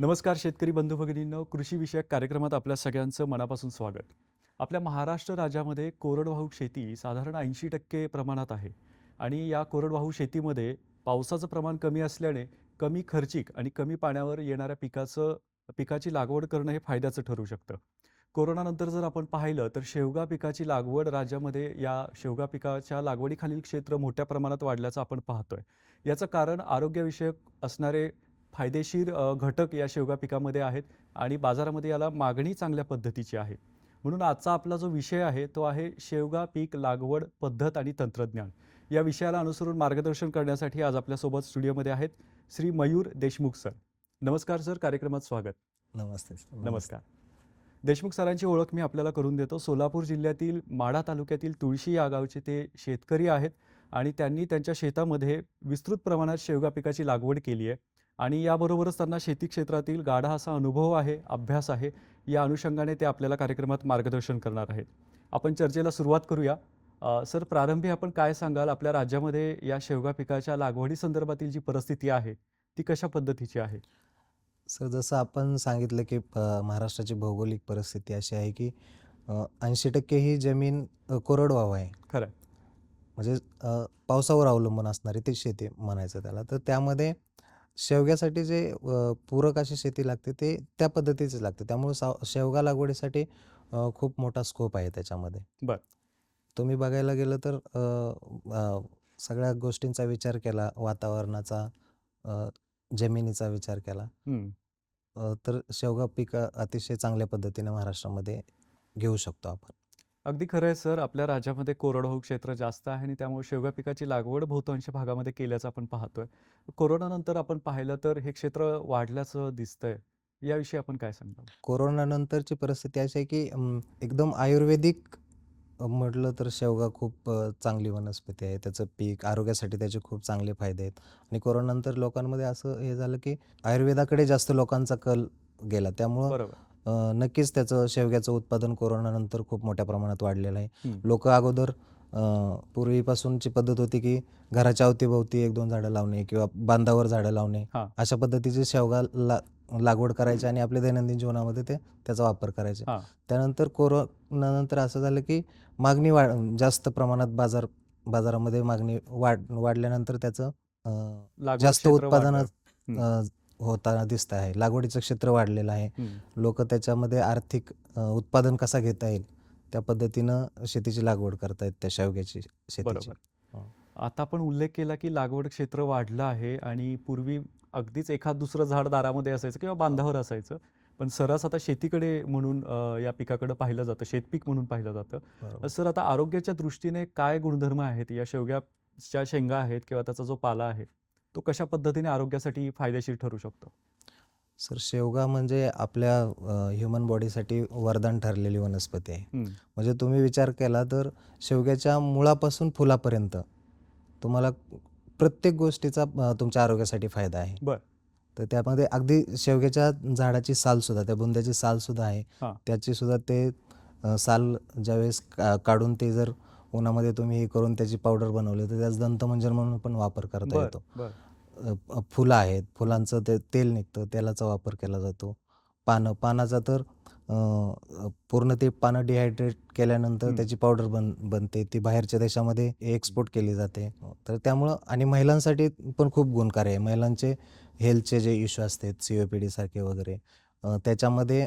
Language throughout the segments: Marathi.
नमस्कार शेतकरी बंधू भगिनींनो कृषीविषयक कार्यक्रमात आपल्या सगळ्यांचं मनापासून स्वागत. आपल्या महाराष्ट्र राज्यामध्ये कोरडवाहू शेती साधारण ऐंशी टक्के प्रमाणात आहे आणि या कोरडवाहू शेतीमध्ये पावसाचं प्रमाण कमी असल्याने कमी खर्चिक आणि कमी पाण्यावर येणाऱ्या पिकाचं पिकाची लागवड करणं हे फायद्याचं ठरू शकतं. कोरोनानंतर जर आपण पाहिलं तर शेवगा पिकाची लागवड राज्यामध्ये या शेवगा पिकाच्या लागवडीखालील क्षेत्र मोठ्या प्रमाणात वाढल्याचं आपण पाहतोय. याचं कारण आरोग्यविषयक असणारे फायदेशीर घटक या शेवगा पिकामध्ये आहेत आणि बाजारामध्ये याला मागणी चांगल्या पद्धतीची आहे. म्हणून आजचा आपला जो विषय आहे तो आहे शेवगा पीक लागवड पद्धत आणि तंत्रज्ञान. या विषयाला अनुसरून मार्गदर्शन करण्यासाठी आज आपल्यासोबत स्टुडिओमध्ये आहेत श्री मयूर देशमुख सर. नमस्कार सर कार्यक्रमात स्वागत. नमस्ते. नमस्कार. देशमुख सरांची ओळख मी आपल्याला करून देतो. सोलापूर जिल्ह्यातील माढा तालुक्यातील तुळशी या गावचे ते शेतकरी आहेत आणि त्यांनी त्यांच्या शेतामध्ये विस्तृत प्रमाणात शेवगा पिकाची लागवड केली आहे. आणि याबरोबरच त्यांना शेती क्षेत्रातील गाढा असा अनुभव आहे अभ्यास आहे या अनुषंगाने ते आपल्याला कार्यक्रमात मार्गदर्शन करणार आहेत. आपण चर्चेला सुरुवात करूया. सर प्रारंभी आपण काय सांगाल? आपल्या राज्यामध्ये या शेवगा पिकाच्या लागवडी संदर्भातील जी परिस्थिती आहे ती कशा पद्धतीची आहे? सर जसं आपण सांगितलं की महाराष्ट्राची भौगोलिक परिस्थिती अशी आहे की ऐंशी टक्के ही जमीन कोरडवाहू आहे. खरं. म्हणजे पावसावर अवलंबून असणारी ती शेती म्हणायचं त्याला. तर त्यामध्ये शेवग्यासाठी जे अ, पूरक अशी शेती लागते ते त्या पद्धतीची लागते त्यामुळे साव शेवगा लागवडीसाठी अ, खूप मोठा स्कोप आहे त्याच्यामध्ये बरं. तुम्ही बघायला गेलं तर अ, अ, सगळ्या गोष्टींचा विचार केला वातावरणाचा अ, जमिनीचा विचार केला हम्म. अ, तर शेवगा पीक अतिशय चांगल्या पद्धतीने महाराष्ट्रामध्ये घेऊ शकतो आपण अगदी खरं आहे सर आपल्या राज्यामध्ये कोरडवाहू क्षेत्र जास्त आहे आणि त्यामुळे शेवगा पिकाची लागवड बहुतांश भागामध्ये केल्याचं आपण पाहतोय. कोरोनानंतर आपण पाहिलं तर हे क्षेत्र वाढल्याचं दिसतंय. याविषयी आपण काय सांगता? कोरोनानंतरची परिस्थिती अशी आहे की अम, एकदम आयुर्वेदिक म्हटलं तर शेवगा खूप अ, चांगली वनस्पती आहे. त्याचं पीक आरोग्यासाठी त्याचे खूप चांगले फायदे आहेत. आणि कोरोनानंतर लोकांमध्ये असं हे झालं की आयुर्वेदाकडे जास्त लोकांचा कल गेला. त्यामुळं बरोबर. नक्कीच त्याचं शेवग्याचं उत्पादन कोरोनानंतर खूप मोठ्या प्रमाणात वाढलेलं आहे. लोक अगोदर पूर्वीपासूनची पद्धत होती की घराच्या अवतीभोवती एक दोन झाडं लावणे किंवा बांधावर झाडं लावणे. अशा पद्धतीचे शेवगा ला लागवड करायचे आणि आपल्या दैनंदिन जीवनामध्ये ते त्याचा वापर करायचे. त्यानंतर कोरोनानंतर असं झालं की मागणी वाढ जास्त प्रमाणात बाजार बाजारामध्ये मागणी वाढ वाढल्यानंतर त्याचं जास्त उत्पादन होताना दिसत आहे. लागवडीचं क्षेत्र वाढलेलं आहे. लोक त्याच्यामध्ये आर्थिक उत्पादन कसा घेता येईल? त्या पद्धतीनं शेतीची लागवड करतायत त्या शेवग्याची शेतीची. हो. आता आपण उल्लेख केला की लागवड क्षेत्र वाढलं आहे आणि पूर्वी अगदीच एखाद दुसरं झाड दारामध्ये असायचं किंवा बांधावर असायचं. पण सरस आता शेतीकडे म्हणून या पिकाकडे पाहिलं जातं शेतपीक म्हणून पाहिलं जातं. सर आता आरोग्याच्या दृष्टीने काय गुणधर्म आहेत? या शेवग्याच्या शेंगा आहेत किंवा त्याचा जो पाला आहे? तो कशा पद्धतीने आरोग्यासाठी फायदेशीर ठरू शकतो सर शेवगा म्हणजे आपल्या ह्युमन बॉडीसाठी वरदान ठरलेली वनस्पती आहे. म्हणजे तुम्ही विचार केला तर शेवग्याच्या मुळापासून फुलापर्यंत तुम्हाला प्रत्येक गोष्टीचा तुमच्या आरोग्यासाठी फायदा आहे बर. तर त्यामध्ये अगदी शेवग्याच्या झाडाची साल सुद्धा त्या बुंद्याची साल सुद्धा आहे. त्याची सुद्धा ते साल ज्यावेळेस काढून ते जर उन्हामध्ये तुम्ही हे करून त्याची पावडर बनवली तर त्याचा दंतमंजन म्हणून पण वापर करता येतो फुलं आहेत. फुलांचं ते तेल निघतं तेलाचा वापर केला जातो. पानं पानाचा तर पूर्ण ते पानं डिहायड्रेट केल्यानंतर. त्याची पावडर बन बनते. ती बाहेरच्या देशामध्ये एक्सपोर्ट केली जाते. तर त्यामुळं आणि महिलांसाठी पण खूप गुणकारी आहे. महिलांचे हेल्थचे जे इश्यू असतात सी ओ पी डी सारखे वगैरे त्याच्यामध्ये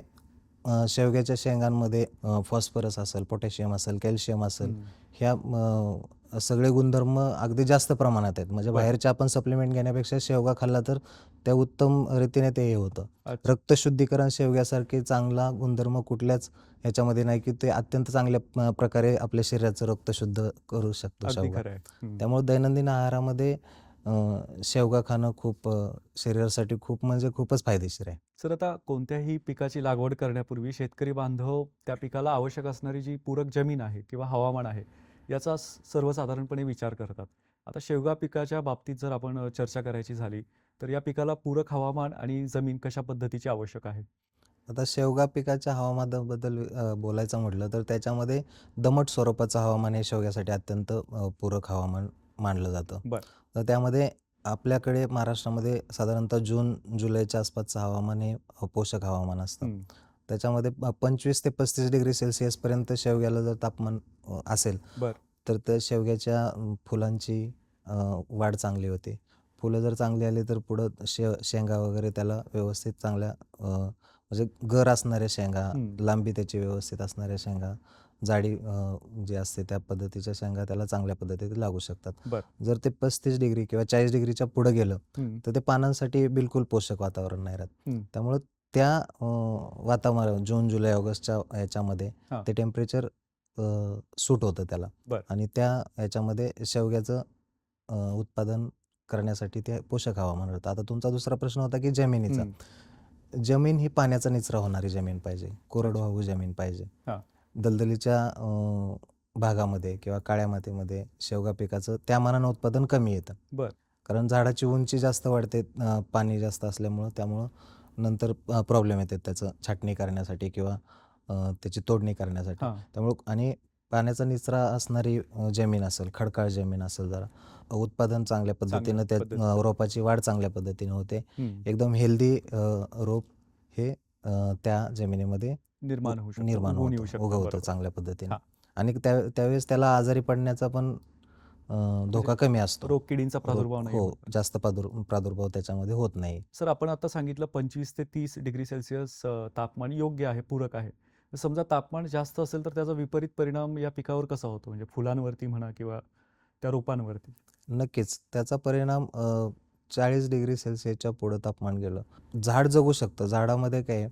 शेवग्याच्या शेंगांमध्ये फॉस्फरस असेल पोटॅशियम असेल कॅल्शियम असेल. ह्या सगळे गुणधर्म अगदी जास्त प्रमाणात आहेत. म्हणजे बरं. बाहेरचे आपण सप्लिमेंट घेण्यापेक्षा शेवगा खाल्ला तर त्या उत्तम रीतीने ते हे होतं. अच्छा. रक्तशुद्धीकरण शेवग्यासारखे चांगला गुणधर्म कुठल्याच ह्याच्यामध्ये नाही की ते अत्यंत चांगल्या प्रकारे आपल्या शरीराचं रक्त शुद्ध करू शकतो शेवगा. त्यामुळे दैनंदिन आहारामध्ये शेवगा खाणं खूप शरीरासाठी खूप म्हणजे खूपच फायदेशीर आहे. सर आता कोणत्याही पिकाची लागवड करण्यापूर्वी शेतकरी बांधव त्या पिकाला आवश्यक असणारी जी पूरक जमीन आहे किंवा हवामान आहे याचा सर्वसाधारणपणे विचार करतात आता शेवगा पिकाच्या बाबतीत जर आपण चर्चा करायची झाली तर या पिकाला पूरक हवामान आणि जमीन कशा पद्धतीची आवश्यक आहे आता शेवगा पिकाच्या हवामानाबद्दल बोलायचं म्हटलं तर त्याच्यामध्ये दमट स्वरूपाचं हवामान हे शेवग्यासाठी अत्यंत पूरक हवामान मानलं जातं बरं. तर त्यामध्ये आपल्याकडे महाराष्ट्रामध्ये साधारणतः जून जुलैच्या आसपासचं हवामान हे पोषक हवामान असतं. त्याच्यामध्ये पंचवीस ते पस्तीस डिग्री सेल्सिअसपर्यंत शेवग्याला जर तापमान असेल बरं. तर त्या शेवग्याच्या फुलांची वाढ चांगली होते फुलं जर चांगली आली तर पुढं शे शेंगा वगैरे त्याला व्यवस्थित चांगल्या म्हणजे गर असणाऱ्या शेंगा. लांबी त्याची व्यवस्थित असणाऱ्या शेंगा जाडी जी असते त्या पद्धतीच्या शेंगा त्याला चांगल्या पद्धतीने लागू शकतात. जर ते पस्तीस डिग्री किंवा चाळीस डिग्रीच्या पुढे गेलं. तर ते पानांसाठी बिलकुल पोषक वातावरण नाही राहत. त्यामुळं त्या वातावरण जून जुलै ऑगस्टच्या ह्याच्यामध्ये हां. ते टेम्परेचर सूट होतं त्याला बरं. आणि त्या ह्याच्यामध्ये शेवग्याचं अ, उत्पादन करण्यासाठी ते पोषक हवामान राहतं आता तुमचा दुसरा प्रश्न होता की जमिनीचा. जमीन ही पाण्याचा निचरा होणारी जमीन पाहिजे कोरडवाहू जमीन पाहिजे हां. दलदलीच्या अ, भागामध्ये किंवा काळ्या मातीमध्ये शेवगा पिकाचं त्या मानानं उत्पादन कमी येतं बरं. कारण झाडाची उंची जास्त वाढते अ, पाणी जास्त असल्यामुळं त्यामुळं नंतर प्रॉब्लेम येतात त्याचं छाटणी करण्यासाठी किंवा त्याची तोडणी करण्यासाठी. त्यामुळं आणि पाण्याचा निचरा असणारी जमीन असेल खडकाळ जमीन असेल जरा उत्पादन चांगल्या पद्धतीनं त्या रोपाची वाढ चांगल्या पद्धतीने होते. एकदम हेल्दी रोप हे त्या जमिनीमध्ये निर्माण होऊ निर्माण शकतं उगवतं. चांगल्या पद्धतीने. आणि त्या त्यावेळेस त्याला आजारी पडण्याचा पण धोका कमी असतो. रोग किडींचा प्रादुर्भाव नाही हो. जास्त प्रादुर प्रादुर्भाव त्याच्यामध्ये होत नाही. सर आपण आता सांगितलं पंचवीस ते तीस डिग्री सेल्सिअस तापमान योग्य आहे पूरक आहे. समजा तापमान जास्त असेल तर त्याचा विपरीत परिणाम या पिकावर कसा होतो? म्हणजे फुलांवरती म्हणा किंवा त्या रोपांवरती. नक्कीच. त्याचा परिणाम चाळीस डिग्री सेल्सिअसच्या पुढं तापमान गेलं. झाड जगू शकतं. झाडामध्ये काय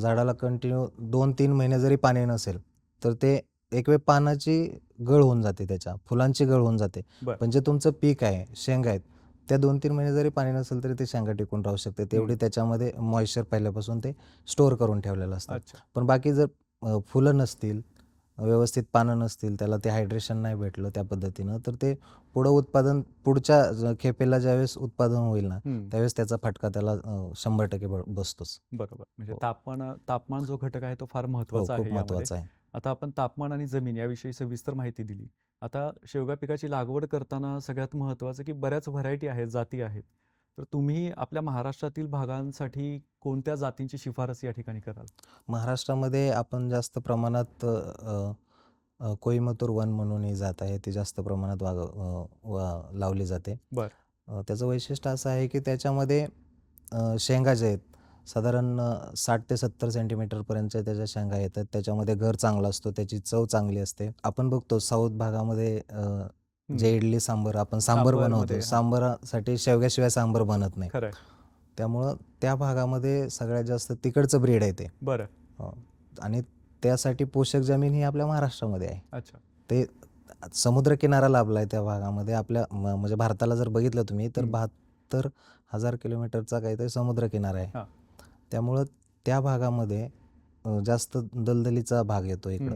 झाडाला कंटिन्यू दोन तीन महिने जरी पाणी नसेल तर ते एक वेळ पानाची गळ होऊन जाते त्याच्या फुलांची गळ होऊन जाते बरं. पण जे तुमचं पीक आहे शेंगा आहेत त्या दोन तीन महिने जरी पाणी नसेल तरी ते शेंगा टिकून राहू शकते तेवढी. त्याच्यामध्ये मॉइश्चर पहिल्यापासून ते स्टोअर करून ठेवलेलं असतं अच्छा पण बाकी जर अ, फुलं नसतील व्यवस्थित पानं नसतील त्याला ते हायड्रेशन नाही भेटलं त्या पद्धतीनं तर ते पुढं उत्पादन पुढच्या ज- खेपेला ज्यावेळेस उत्पादन होईल ना हम्म. त्यावेळेस त्याचा फटका त्याला अ, शंभर टक्के ब- बसतोच बरोबर म्हणजे हो. तापमान तापमान जो घटक आहे तो फार हो महत्त्वाचा आहे खूप यामध्ये महत्त्वाचा आहे आता आपण तापमान आणि जमीन याविषयी सविस्तर माहिती दिली. आता शेवगा पिकाची लागवड करताना सगळ्यात महत्त्वाचं की बऱ्याच व्हरायटी आहेत जाती आहेत. तर तुम्ही आपल्या महाराष्ट्रातील भागांसाठी कोणत्या जातींची शिफारस या ठिकाणी कराल? महाराष्ट्रामध्ये आपण जास्त प्रमाणात कोइंबतूर वन म्हणून ही जात आहे ती जास्त प्रमाणात वाग वा लावली जाते. बर. त्याचं वैशिष्ट्य असं आहे की त्याच्यामध्ये शेंगा जे आहेत साधारण साठ ते सत्तर सेंटीमीटरपर्यंतच्या त्याच्या शेंगा येतात त्याच्यामध्ये घर चांगला असतो त्याची चव चांगली असते आपण बघतो साऊथ भागामध्ये. जे इडली सांबर आपण सांबर बनवतो. सांबरासाठी शेवग्याशिवाय सांबर बनत नाही त्यामुळं त्या भागामध्ये सगळ्यात जास्त तिकडचं ब्रीड आहे ते बरं. आणि त्यासाठी पोषक जमीन ही आपल्या महाराष्ट्रामध्ये आहे अच्छा ते समुद्रकिनारा लाभला आहे त्या भागामध्ये आपल्या म्हणजे भारताला जर बघितलं तुम्ही तर. बहात्तर हजार किलोमीटरचा काहीतरी समुद्रकिनारा. आहे त्यामुळं त्या भागामध्ये जास्त दलदलीचा भाग येतो इकडं.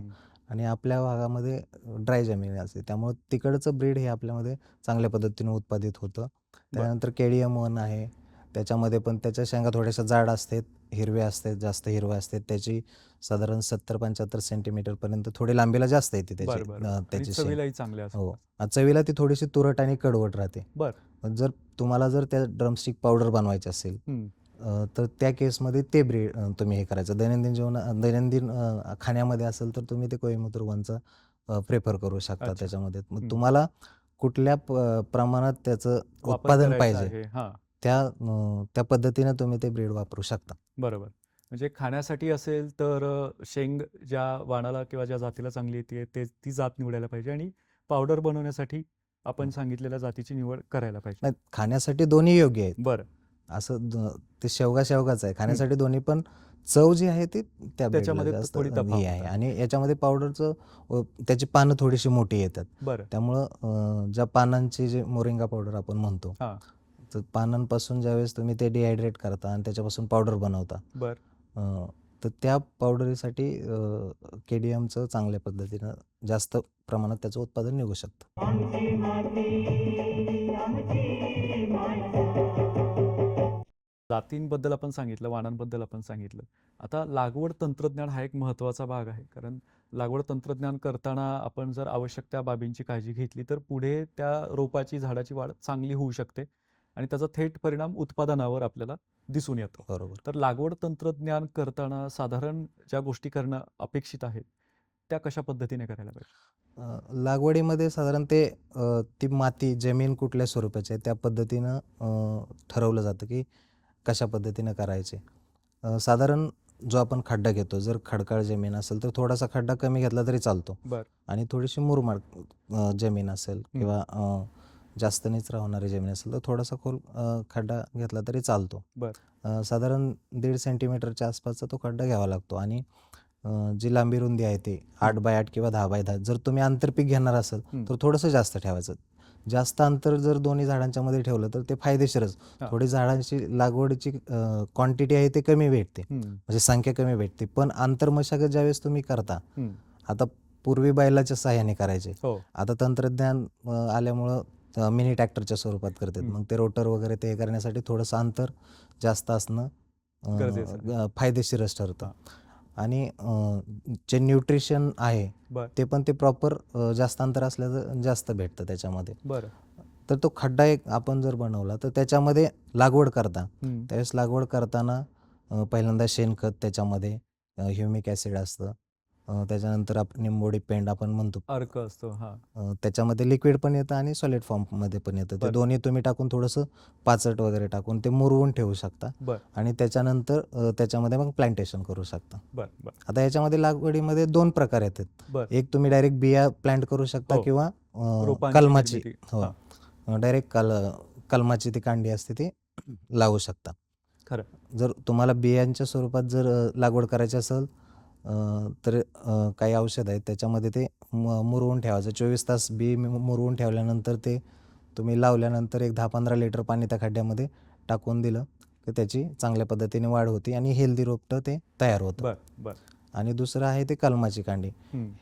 आणि आपल्या भागामध्ये ड्राय जमीन असते त्यामुळं तिकडचं ब्रीड हे आपल्यामध्ये चांगल्या पद्धतीने उत्पादित होतं. त्यानंतर केडियम वन आहे. त्याच्यामध्ये पण त्याच्या शेंगा थोड्याशा जाड असतात हिरव्या असतात जास्त हिरव्या असतात. त्याची साधारण सत्तर पंच्याहत्तर सेंटीमीटरपर्यंत थोडी लांबीला जास्त येते त्याची त्याची शेंग. हो. चवीला ती थोडीशी तुरट आणि कडवट राहते. जर तुम्हाला जर त्या ड्रमस्टिक पावडर बनवायची असेल तर त्या केसमध्ये ते ब्रीड तुम्ही हे करायचं. दैनंदिन जेवण दैनंदिन खाण्यामध्ये असेल तर तुम्ही ते कोइंबतूर वनचा प्रेफर करू शकता. त्याच्यामध्ये. मग. तुम्हाला कुठल्या प्रमाणात त्याचं उत्पादन पाहिजे त्या त्या पद्धतीने तुम्ही ते ब्रीड वापरू शकता. बरोबर. म्हणजे खाण्यासाठी असेल तर शेंग ज्या वाणाला किंवा ज्या जातीला चांगली येते ते ती जात निवडायला पाहिजे आणि पावडर बनवण्यासाठी आपण सांगितलेल्या जातीची निवड करायला पाहिजे. खाण्यासाठी दोन्ही योग्य आहेत. बरं. असं ते शेवगा शेवगाच आहे. खाण्यासाठी दोन्ही पण चव जी आहे ती त्या त्याच्यामध्ये जास्त थोडी हे तफावत आहे. आणि याच्यामध्ये पावडरचं त्याची पानं थोडीशी मोठी येतात. बरं. त्यामुळं ज्या पानांची जे मोरिंगा पावडर आपण म्हणतो हां. तर पानांपासून ज्यावेळेस तुम्ही ते डिहायड्रेट करता आणि त्याच्यापासून पावडर बनवता तर त्या पावडरीसाठी के डी एमचं चांगल्या पद्धतीनं जास्त प्रमाणात त्याचं उत्पादन निघू शकतं. जातींबद्दल आपण सांगितलं वाणांबद्दल आपण सांगितलं. आता लागवड तंत्रज्ञान हा एक महत्त्वाचा भाग आहे. कारण लागवड तंत्रज्ञान करताना आपण जर आवश्यक त्या बाबींची काळजी घेतली तर पुढे त्या रोपाची झाडाची वाढ चांगली होऊ शकते आणि त्याचा थेट परिणाम उत्पादनावर आपल्याला दिसून येतो. बरोबर. तर लागवड तंत्रज्ञान करताना साधारण ज्या गोष्टी करणं अपेक्षित आहेत त्या कशा पद्धतीने करायला पाहिजे? लागवडीमध्ये साधारण ते ती माती जमीन कुठल्या स्वरूपाची आहे त्या पद्धतीनं ठरवलं जातं की कशा पद्धतीनं करायचे? साधारण जो आपण खड्डा घेतो जर खडकाळ जमीन असेल तर थोडासा खड्डा कमी घेतला तरी चालतो. बरं. आणि थोडीशी मुरमाड जमीन असेल किंवा जास्त नीच राहणारी जमीन असेल तर थोडासा खोल खड्डा घेतला तरी चालतो. साधारण दीड सेंटीमीटरच्या आसपासचा तो खड्डा घ्यावा लागतो. आणि जी लांबी रुंदी आहे ती आठ बाय आठ किंवा दहा बाय दहा जर तुम्ही आंतरपीक घेणार असाल. तर थोडंसं जास्त ठेवायचं. जास्त अंतर जर दोन्ही झाडांच्या मध्ये ठेवलं तर ते फायदेशीरच. हा. थोडी झाडांची लागवडीची क्वांटिटी आहे ते कमी भेटते. म्हणजे संख्या कमी भेटते. पण आंतरमशागत ज्यावेळेस तुम्ही करता. आता पूर्वी बैलाच्या सहाय्याने करायचे. हो. आता तंत्रज्ञान आल्यामुळं मिनी ट्रॅक्टरच्या स्वरूपात करतात. मग ते रोटर वगैरे ते करण्यासाठी थोडंसं अंतर जास्त असणं फायदेशीरच ठरतं. आणि जे न्यूट्रिशन आहे ते पण ते प्रॉपर जास्त अंतर असल्याचं जास्त भेटतं त्याच्यामध्ये. बरं. तर तो खड्डा एक आपण जर बनवला तर त्याच्यामध्ये लागवड करता. त्यावेळेस लागवड करताना पहिल्यांदा शेणखत त्याच्यामध्ये ह्युमिक ॲसिड असतं. त्याच्यानंतर आप निंबोडी पेंड आपण म्हणतो. अर्क असतो हा. अ, त्याच्यामध्ये लिक्विड पण येतं आणि सॉलिड फॉर्ममध्ये पण येतं. ते बरं. दोन्ही तुम्ही टाकून थोडंसं पाचट वगैरे टाकून ते मुरवून ठेवू शकता. बर. आणि त्याच्यानंतर अ, त्याच्यामध्ये मग प्लांटेशन करू शकता. बर बर. आता याच्यामध्ये लागवडीमध्ये दोन प्रकार येतात. बर. एक तुम्ही डायरेक्ट बिया प्लांट करू शकता हो. किंवा अ, रोपांची कलमाची. निर्मिती. हो. हा. डायरेक्ट कल कलमाची ती कांडी असते ती लावू शकता. खरं. जर तुम्हाला बियांच्या स्वरूपात जर अ, लागवड करायची असेल तर काही औषध आहेत. त्याच्यामध्ये ते म- मुरवून ठेवायचं. चोवीस तास बी मुरवून ठेवल्यानंतर ते तुम्ही लावल्यानंतर एक दहा पंधरा लिटर पाणी त्या खड्ड्यामध्ये टाकून दिलं की त्याची चांगल्या पद्धतीने वाढ होती आणि हेल्दी रोपटं ते तयार होतं. बर बर. आणि दुसरं आहे ते कलमाची कांडी.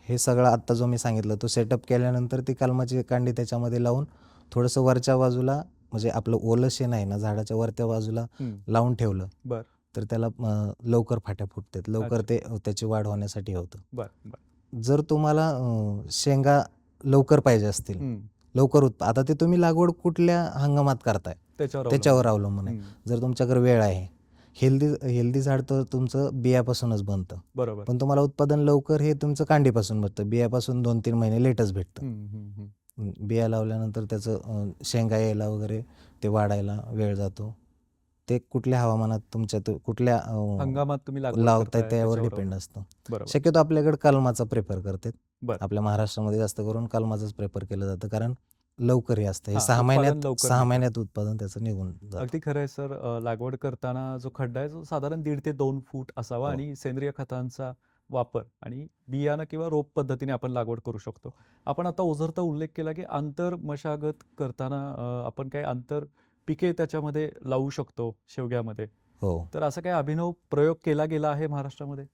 हे सगळं आत्ता जो मी सांगितलं तो सेटअप केल्यानंतर ती कलमाची कांडी त्याच्यामध्ये लावून थोडंसं वरच्या बाजूला म्हणजे आपलं ओलं शेण आहे ना झाडाच्या वरच्या बाजूला लावून ठेवलं. बर. तर त्याला लवकर फाट्या फुटतात. लवकर. ते त्याची वाढ होण्यासाठी होतं. जर तुम्हाला शेंगा लवकर पाहिजे असतील लवकर उत्प आता ते तुम्ही लागवड कुठल्या हंगामात करताय? त्याच्यावर अवलंबून. आहे. जर तुमच्याकडे वेळ आहे हेल्दी हेल्दी झाड तर तुमचं बियापासूनच बनतं. बरोबर. पण तुम्हाला उत्पादन लवकर हे तुमचं कांडीपासून भेटतं. बियापासून दोन तीन महिने लेटच भेटतं. बिया लावल्यानंतर त्याचं शेंगा यायला वगैरे ते वाढायला वेळ जातो. ते कुठल्या हवामानात तुमच्या तो- कुठल्या अं, हंगामात तुम्ही लागवड लावताय करताय त्यावर त्याच्यावर डिपेंड असतं. बरोबर शक्यतो आपल्याकडे कलमाचा प्रेफर करतात बरं. आपल्या महाराष्ट्रामध्ये जास्त करून कलमाचंच प्रेफर केलं जातं कारण लवकर हे असतं हे हा, सहा उत्पादन महिन्यात लवकर सहा निघतं. महिन्यात उत्पादन त्याचं निघून जातं अगदी खरं आहे सर अ, लागवड करताना जो खड्डा आहे तो साधारण दीड ते दोन फूट असावा हो. आणि सेंद्रिय खतांचा वापर आणि बियाणं किंवा रोप पद्धतीने आपण लागवड करू शकतो आपण आता ओझरता उल्लेख केला की आंतर मशागत करताना अ, आपण काही आंतर पिके त्याच्यामध्ये लावू शकतो शेवग्यामध्ये. हो. तर असा काही अभिनव प्रयोग केला गेला आहे महाराष्ट्रामध्ये?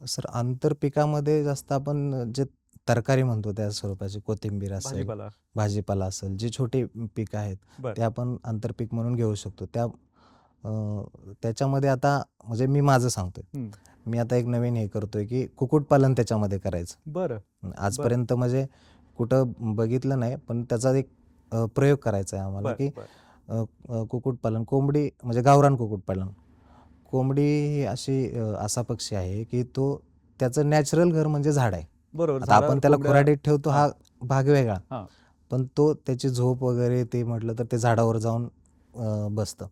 सर आंतरपिकामध्ये जास्त आपण जे तरकारी म्हणतो त्या स्वरूपाची कोथिंबीर असेल भाजीपाला. भाजीपाला असेल जी छोटी पीक आहेत बरं. ते आपण आंतरपीक म्हणून घेऊ शकतो. त्या अं, त्याच्यामध्ये आता म्हणजे मी माझं सांगतोय. हम्म. मी आता एक नवीन हे करतोय की कुक्कुटपालन त्याच्यामध्ये करायचं. बरं. आजपर्यंत म्हणजे कुठं बघितलं नाही पण त्याचा एक अं, प्रयोग करायचा आहे आम्हाला बरं की बरं. कुक्कुटपालन कोंबडी म्हणजे गावरान कुक्कुटपालन. कोंबडी ही अशी असा पक्षी आहे की तो त्याचं नॅचरल घर म्हणजे झाड आहे. बरोबर आपण त्याला खुराडीत ठेवतो हा भाग वेगळा. पण तो त्याची झोप वगैरे ते म्हटलं तर ते झाडावर जाऊन बसतं.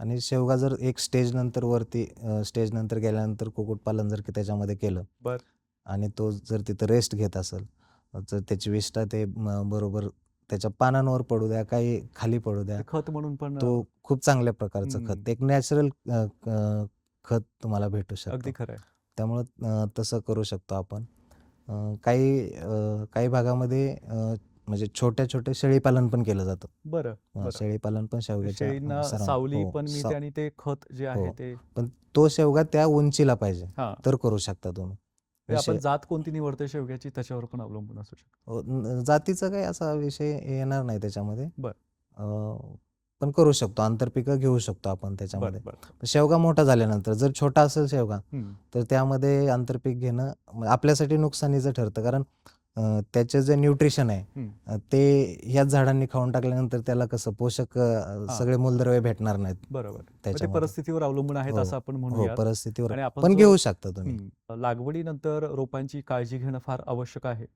आणि शेवगा जर एक स्टेज नंतर वरती स्टेज नंतर गेल्यानंतर कुक्कुटपालन जर की त्याच्यामध्ये केलं. आणि तो जर तिथं रेस्ट घेत असेल तर त्याची विष्ठा ते बरोबर त्याच्या पानांवर पडू द्या काही खाली पडू द्या. खत म्हणून पण तो खूप चांगल्या प्रकारचं. खत एक नॅचरल खत तुम्हाला भेटू शकतं. अगदी खरं आहे. त्यामुळं तसं करू शकतो आपण. काही काही भागामध्ये म्हणजे छोट्या छोट्या शेळीपालन पण केलं जातं. बरं. शेळीपालन पण शेवग्याच्या सराव- सावली हो, पण आणि ते खत जे आहे हो. ते पण तो शेवगा त्या उंचीला पाहिजे. हा. तर करू शकता तुम्ही. ते आपण जात कोणती निवडतोय शेवग्याची त्याच्यावर पण अवलंबून असू शकतो. अ, न- जातीचा काही असा विषय येणार नाही त्याच्यामध्ये. बर. अ, पण करू शकतो आंतरपिकं घेऊ शकतो आपण त्याच्यामध्ये. बरं शेवगा मोठा झाल्यानंतर जर छोटा असेल शेवगा हम्म. तर त्यामध्ये आंतरपीक घेणं आपल्यासाठी नुकसानीचं ठरतं. कारण त्याचे जे न्यूट्रिशन आहे ते ह्याच झाडांनी खाऊन टाकल्यानंतर त्याला कसं पोषक. सगळे मूलद्रव्य भेटणार नाहीत. बरोबर. मग ते त्याच्यामध्ये. परिस्थितीवर अवलंबून आहेत हो, असं आपण हो म्हणूया परिस्थितीवर पण घेऊ शकता तुम्ही. लागवडीनंतर रोपांची काळजी घेणं फार आवश्यक आहे.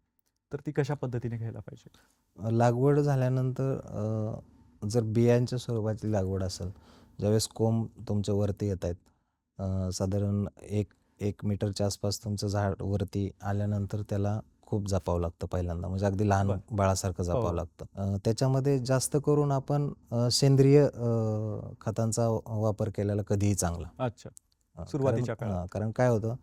तर ती कशा पद्धतीने घ्यायला पाहिजे? लागवड झाल्यानंतर जर बियांच्या स्वरूपाची लागवड असेल ज्यावेळेस कोंब तुमच्या वरती येत आहेत साधारण एक एक मीटरच्या आसपास तुमचं झाड वरती आल्यानंतर त्याला खूप जपावं लागतं पहिल्यांदा म्हणजे अगदी लहान बर. बाळासारखं हो. जपावं लागतं अ, त्याच्यामध्ये जास्त करून आपण अ, सेंद्रिय अ, खतांचा वापर केलेला कधीही चांगला अच्छा अ, सुरुवातीच्या कारण काळात. अ, कारण काय होतं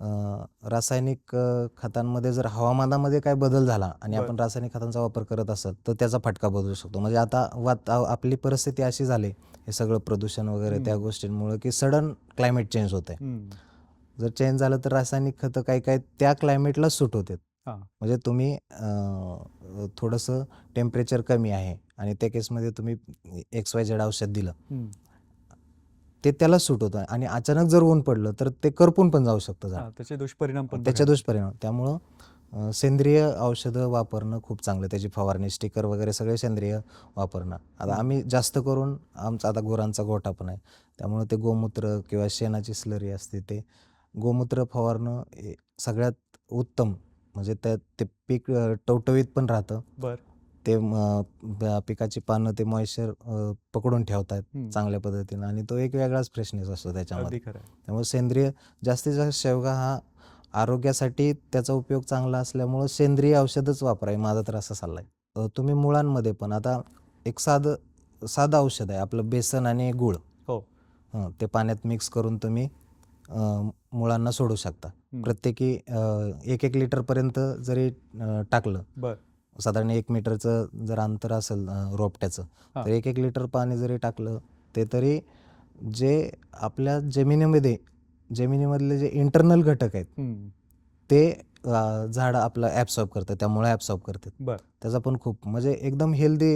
अ, रासायनिक अ, खतांमध्ये जर हवामानामध्ये काय बदल झाला आणि बर. आपण रासायनिक खतांचा वापर करत असेल तर त्याचा फटका बदलू शकतो म्हणजे आता वात आ- आपली परिस्थिती अशी झाली हे सगळं प्रदूषण वगैरे त्या हम्म. गोष्टींमुळे की सडन क्लायमेट चेंज होते हम्म. जर चेंज झालं तर रासायनिक खतं काही काही त्या क्लायमेटला सूट होते हा. म्हणजे तुम्ही अ, थोडंसं टेम्परेचर कमी आहे आणि त्या केसमध्ये तुम्ही एक्स वाय झेड औषध दिलं. हम्म. ते त्याला सूट होतं आणि अचानक जर ऊन पडलं तर ते करपून पण जाऊ शकतं झाड. हा, त्याचे दुष्परिणाम पण त्याचे बघायला. दुष्परिणाम. त्यामुळं अ, सेंद्रिय औषधं वापरणं खूप चांगलं त्याची फवारणी स्टिकर वगैरे सगळे सेंद्रिय वापरणं. आता. आम्ही जास्त करून आमचा आता गुरांचा गोठा पण आहे. त्यामुळे ते गोमूत्र किंवा शेणाची स्लरी असते ते गोमूत्र फवारणं हे सगळ्यात उत्तम म्हणजे त्या ते पीक टवटवीत पण राहतं बर ते पिकाची पानं ते मॉइश्चर पकडून ठेवतात. चांगल्या पद्धतीनं आणि तो एक वेगळाच फ्रेशनेस असतो त्याच्यामध्ये. त्यामुळे सेंद्रिय जास्तीत जास्त शेवगा हा आरोग्यासाठी त्याचा उपयोग चांगला असल्यामुळं सेंद्रिय औषधच वापराय माझा तर असा सल्ला आहे तुम्ही मुळांमध्ये पण आता एक साधं साधं औषध आहे आपलं बेसन आणि गूळ हो ते पाण्यात मिक्स करून तुम्ही मुळांना सोडू शकता. प्रत्येकी एक एक लिटरपर्यंत जरी टाकलं बर साधारण एक मीटरचं जर अंतर असेल रोपट्याचं. तर एक एक लिटर पाणी जरी टाकलं ते तरी जे आपल्या जमिनीमध्ये जमिनीमधले जे इंटरनल घटक आहेत. ते झाड आपलं ॲब्सॉर्ब करतं त्यामुळे ॲब्सॉर्ब करतात. बर. त्याचा पण खूप म्हणजे एकदम हेल्दी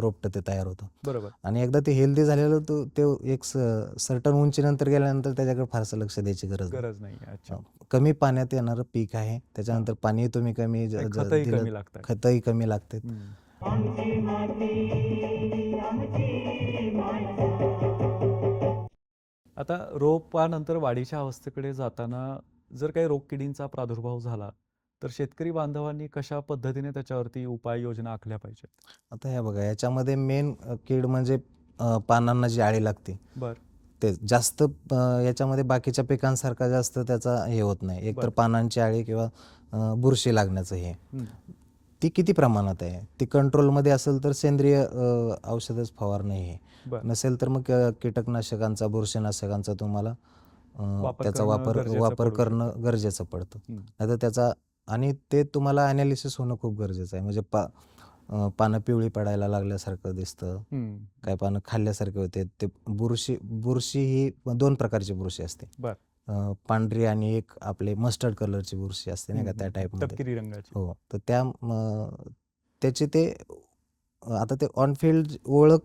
रोपटं ते तयार होतं. बरोबर. आणि एकदा ते हेल्दी झालेलं तो ते एक सर्टन उंचीनंतर गेल्यानंतर त्याच्याकडे फारसं लक्ष द्यायची गरज नाही. गरज नाही अच्छा. कमी पाण्यात येणारं पीक आहे त्याच्यानंतर पाणी तुम्ही कमी खतही कमी लागतात. खतही कमी लागते आता रोपानंतर वाढीच्या अवस्थेकडे जाताना जर काही रोगकिडींचा प्रादुर्भाव झाला तर शेतकरी बांधवांनी कशा पद्धतीने त्याच्यावरती उपाययोजना आखल्या पाहिजेत? आता हे बघा याच्यामध्ये मेन कीड म्हणजे अ, पानांना जी आळी लागते. बर. ते जास्त अ, याच्यामध्ये बाकीच्या पिकांसारखा जास्त त्याचा हे होत नाही. एकतर बरं. पानांची आळी किंवा अ, बुरशी लागण्याचं हे. हम्म. ती किती प्रमाणात आहे? ती कंट्रोलमध्ये असेल तर सेंद्रिय अ, औषधच फवारणं हे. बर. नसेल तर मग अ, कीटकनाशकांचा बुरशीनाशकांचा तुम्हाला वापर त्याचा करणं वापर गरजेचं वापर पडू करणं गरजेचं पडतं. हम्म. नाहीतर त्याचा आणि ते तुम्हाला ॲनालिसिस होणं खूप गरजेचं आहे. म्हणजे पा अ, पानं पिवळी पडायला लागल्यासारखं दिसतं. हम्म. काय पानं खाल्ल्यासारखे होते. ते बुरशी बुरशी ही दोन प्रकारची बुरशी असते. बर. अ, पांढरी आणि एक आपले मस्टर्ड कलरची बुरशी असते नाही का त्या हम्म. टाईपमध्ये तपकिरी रंगाची. हो. तर त्या म, त्याचे ते आता ते ऑनफिल्ड ओळख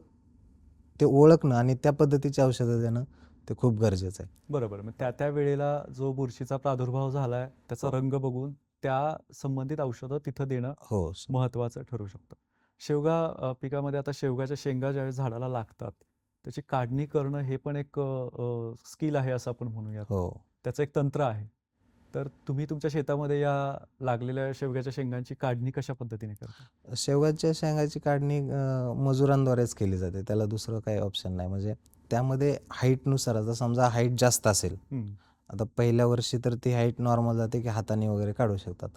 ते ओळखणं आणि त्या पद्धतीची औषधं देणं ते खूप गरजेचं आहे. बरोबर. मग त्या त्या वेळेला जो बुरशीचा प्रादुर्भाव झालाय त्याचा हो. रंग बघून त्या संबंधित औषधं तिथं देणं हो. महत्त्वाचं ठरू शकतं. शेवगा पिकामध्ये आता शेवगाच्या शेंगा ज्यावेळेस झाडाला लागतात त्याची काढणी करणं हे पण एक स्किल आहे असं आपण म्हणूयात. हो. त्याचं एक तंत्र आहे. तर तुम्ही तुमच्या शेतामध्ये या लागलेल्या शेवग्याच्या शेंगांची काढणी कशा पद्धतीने करता? शेवगाच्या शेंगाची काढणी मजुरांद्वारेच केली जाते. त्याला दुसरं काही ऑप्शन नाही. म्हणजे त्यामध्ये हाईटनुसार आता समजा हाईट जास्त असेल. आता पहिल्या वर्षी तर ती हाईट नॉर्मल जाते की हाताने वगैरे काढू शकतात.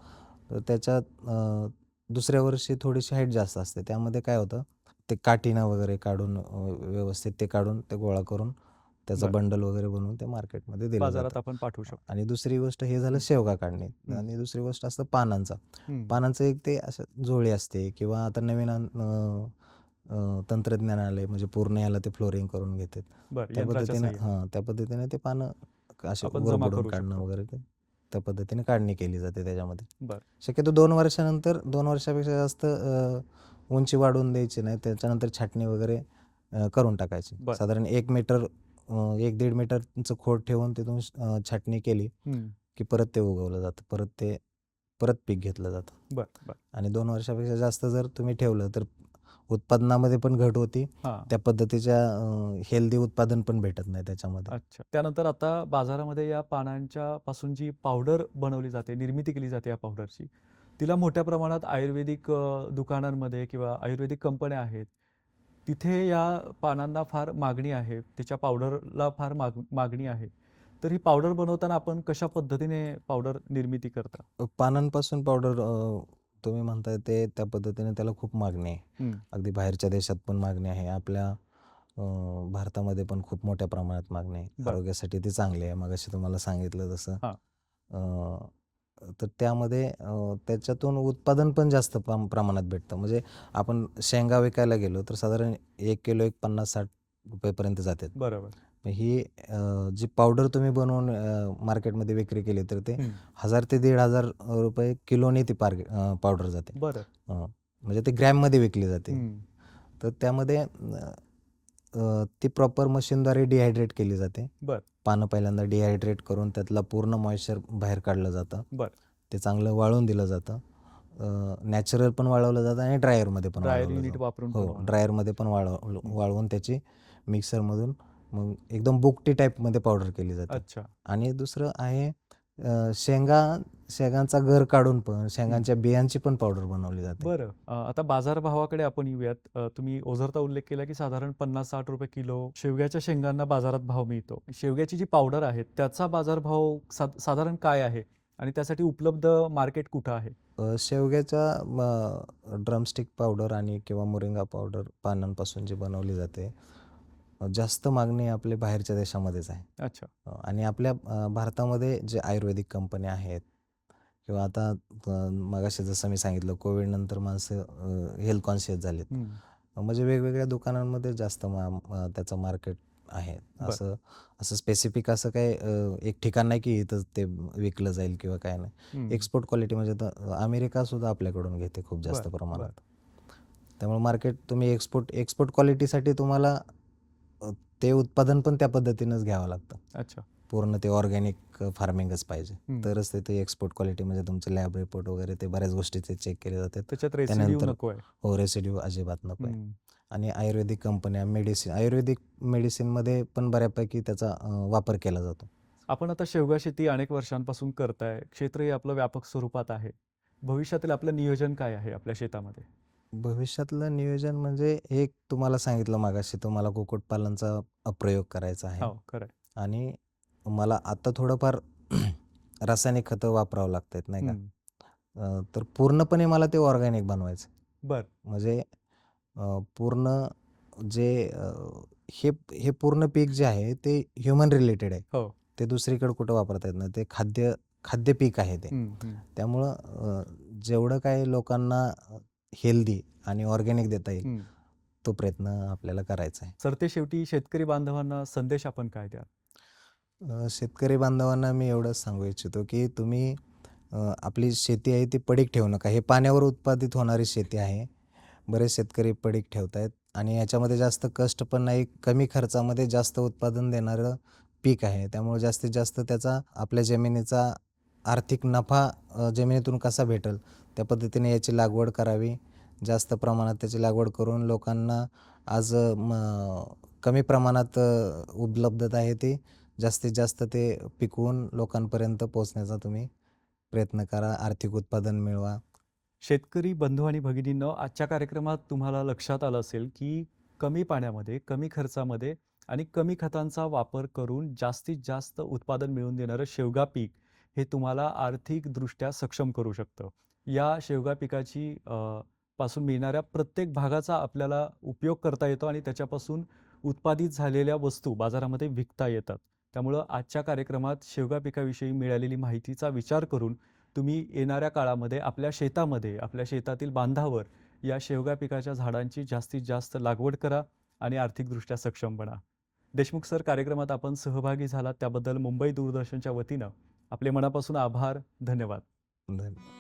तर त्याच्यात दुसऱ्या वर्षी थोडीशी हाईट जास्त असते. त्यामध्ये काय होतं ते काठीनं वगैरे काढून व्यवस्थित ते काढून ते गोळा करून त्याचा. बंडल वगैरे बनवून ते मार्केटमध्ये दिलं बाजारात आपण पाठवू शकतो. आणि दुसरी गोष्ट हे झालं शेवगा काढणे. आणि दुसरी गोष्ट असतं पानांचा. पानांचं एक ते असं जोळी असते किंवा आता नवीन तंत्रज्ञान आलंय म्हणजे पूर्ण याला ते फ्लोरिंग करून घेतात त्या पद्धतीने. हां त्या पद्धतीने ते पानं असे काढणं. वगैरे ते त्या पद्धतीने काढणी केली जाते त्याच्यामध्ये शक्यतो दोन वर्षानंतर दोन वर्षापेक्षा जास्त उंची वाढवून द्यायची नाही त्याच्यानंतर छाटणी वगैरे करून टाकायची. साधारण एक मीटर एक दीड मीटरचं खोड ठेवून तिथून छाटणी केली. की परत ते उगवलं जातं परत ते परत पीक घेतलं जातं आणि दोन वर्षापेक्षा जास्त जर तुम्ही ठेवलं तर उत्पादनामध्ये पण घट होती. हां. त्या पद्धतीच्या हेल्दी उत्पादन पण भेटत नाही त्याच्यामध्ये. अच्छा. त्यानंतर आता बाजारामध्ये या पानांच्या पासून जी पावडर बनवली जाते निर्मिती केली जाते या पावडरची तिला मोठ्या प्रमाणात आयुर्वेदिक अ, दुकानांमध्ये किंवा आयुर्वेदिक कंपन्या आहेत. तिथे या पानांना फार मागणी आहे त्याच्या पावडरला फार माग मागणी आहे. तर ही पावडर बनवताना आपण कशा पद्धतीने पावडर निर्मिती करता? पानांपासून पावडर तुम्ही म्हणताय ते त्या पद्धतीने त्याला खूप मागणी आहे. अगदी बाहेरच्या देशात पण मागणी आहे. आपल्या भारतामध्ये पण खूप मोठ्या प्रमाणात मागणी आहे. आरोग्यासाठी ती चांगली आहे. मग तुम्हाला सांगितलं तसं. तर त्यामध्ये त्याच्यातून उत्पादन पण जास्त प्रम- प्रमाणात भेटतं. म्हणजे आपण शेंगा विकायला गेलो तर साधारण एक किलो एक पन्नास साठ रुपयेपर्यंत जाते बरोबर. ही जी पावडर तुम्ही बनवून मार्केटमध्ये विक्री केली तर ते. हजार ते दीड हजार रुपये किलोने ती पार पावडर जाते बरं म्हणजे ते ग्रॅममध्ये विकली जाते. तर त्यामध्ये ती प्रॉपर मशीनद्वारे डिहायड्रेट केली जाते बरं. पानं पहिल्यांदा डिहायड्रेट करून त्यातला पूर्ण मॉइश्चर बाहेर काढलं जातं बरं. ते चांगलं वाळवून दिलं जातं नॅचरल पण वाळवलं जातं आणि ड्रायरमध्ये पण ड्रायर वाळवलं वापरून हो. ड्रायरमध्ये पण वाळव वाळवून त्याची मिक्सरमधून मग एकदम बुकटी टाईपमध्ये पावडर केली जाते. अच्छा. आणि दुसरं आहे अं, शेंगा शेंगांचा गर काढून पण शेंगांच्या बियांची पण पावडर बनवली जाते. बरं. अ, आता बाजारभावाकडे आपण येऊयात. अ, तुम्ही ओझरता उल्लेख केला की साधारण पन्नास साठ रुपये किलो शेवग्याच्या शेंगांना बाजारात भाव मिळतो. शेवग्याची जी पावडर आहे त्याचा बाजारभाव सा साधारण काय आहे? आणि त्यासाठी उपलब्ध मार्केट कुठं आहे? अ, शेवग्याच्या ड्रमस्टिक पावडर आणि किंवा मोरिंगा पावडर पानांपासून जी बनवली जाते जास्त मागणी आपल्या बाहेरच्या देशामध्येच आहे. अच्छा. आणि आपल्या भारतामध्ये जे आयुर्वेदिक कंपन्या आहेत किंवा आता मगाशी जसं मी सांगितलं कोविड नंतर माणसं हेल्थ कॉन्शियस झालेत. म्हणजे वेगवेगळ्या दुकानांमध्ये जास्त मा त्याचं मार्केट आहे. असं असं स्पेसिफिक असं काही अ, एक ठिकाण नाही की इथं ते विकलं जाईल किंवा काय नाही. एक्सपोर्ट क्वालिटी म्हणजे अमेरिका सुद्धा आपल्याकडून घेते खूप जास्त प्रमाणात. त्यामुळे मार्केट तुम्ही एक्सपोर्ट एक्सपोर्ट क्वालिटीसाठी तुम्हाला ते उत्पादन पण त्या पद्धतीनंच घ्यावं लागतं. अच्छा. पूर्ण ते ऑर्गॅनिक फार्मिंगच पाहिजे. तरच ते ते एक्सपोर्ट क्वालिटी म्हणजे तुमचे लॅब रिपोर्ट वगैरे ते बऱ्याच गोष्टी ते चेक केले जातात. त्याच्यात हो रेसिड्यू अजिबात नको आहे. आणि आयुर्वेदिक कंपन्या मेडिसिन आयुर्वेदिक मेडिसिनमध्ये पण बऱ्यापैकी त्याचा वापर केला जातो. आपण आता शेवगा शेती अनेक वर्षांपासून करताय. क्षेत्रही आपलं व्यापक स्वरूपात आहे. भविष्यातील आपलं नियोजन काय आहे आपल्या शेतामध्ये? भविष्यातलं नियोजन म्हणजे एक तुम्हाला सांगितलं मागाशी तुम्हाला कुक्कुटपालनचा अ, प्रयोग करायचा आहे. हो खरं आहे. आणि मला आता थोडंफार रासायनिक खतं वापरावं लागतात नाही का? हम्म. अ, तर पूर्णपणे मला ते ऑर्गॅनिक बनवायचं बर. म्हणजे अ, पूर्ण जे अ, हे हे पूर्ण पीक जे आहे ते ह्युमन रिलेटेड आहे. हो. ते दुसरीकडे कुठं वापरता येत नाही. ते खाद्य खाद्य पीक आहे ते. हम्म, हम्म. त्यामुळं अ, जेवढं काही लोकांना हेल्दी आणि ऑर्गॅनिक देता येईल. हम्म. तो प्रयत्न आपल्याला करायचा आहे. सरते शेवटी शेतकरी बांधवांना संदेश आपण काय द्या अ, शेतकरी बांधवांना मी एवढंच सांगू इच्छितो की तुम्ही अ, आपली शेती आहे ती पडीक ठेवू नका. हे पाण्यावर उत्पादित होणारी शेती आहे. बरेच शेतकरी पडीक ठेवत आहेत आणि याच्यामध्ये जास्त कष्ट पण नाही कमी खर्चामध्ये जास्त उत्पादन देणारं पीक आहे. त्यामुळे जास्तीत जास्त त्याचा आपल्या जमिनीचा आर्थिक नफा जमिनीतून कसा भेटेल? त्या पद्धतीने याची लागवड करावी. जास्त प्रमाणात त्याची लागवड करून लोकांना आज म कमी प्रमाणात उपलब्धता आहे ती. जास्तीत जास्त ते पिकवून लोकांपर्यंत पोहोचण्याचा तुम्ही प्रयत्न करा. आर्थिक उत्पादन मिळवा. शेतकरी बंधू आणि भगिनींनो आजच्या कार्यक्रमात तुम्हाला लक्षात आलं असेल की कमी पाण्यामध्ये कमी खर्चामध्ये आणि कमी खतांचा वापर करून जास्तीत जास्त उत्पादन मिळवून देणारं शेवगा पीक हे तुम्हाला आर्थिकदृष्ट्या सक्षम करू शकतं. या शेवगा पिकाची पासून मिळणाऱ्या प्रत्येक भागाचा आपल्याला उपयोग करता येतो आणि त्याच्यापासून उत्पादित झालेल्या वस्तू बाजारामध्ये विकता येतात. त्यामुळं आजच्या कार्यक्रमात शेवगा पिकाविषयी मिळालेली माहितीचा विचार करून तुम्ही येणाऱ्या काळामध्ये आपल्या शेतामध्ये आपल्या शेतातील बांधावर या शेवगा पिकाच्या झाडांची जास्तीत जास्त लागवड करा आणि आर्थिकदृष्ट्या सक्षम बना. देशमुख सर कार्यक्रमात आपण सहभागी झालात. त्याबद्दल मुंबई दूरदर्शनच्या वतीनं आपले मनापासून आभार धन्यवाद. धन्यवाद.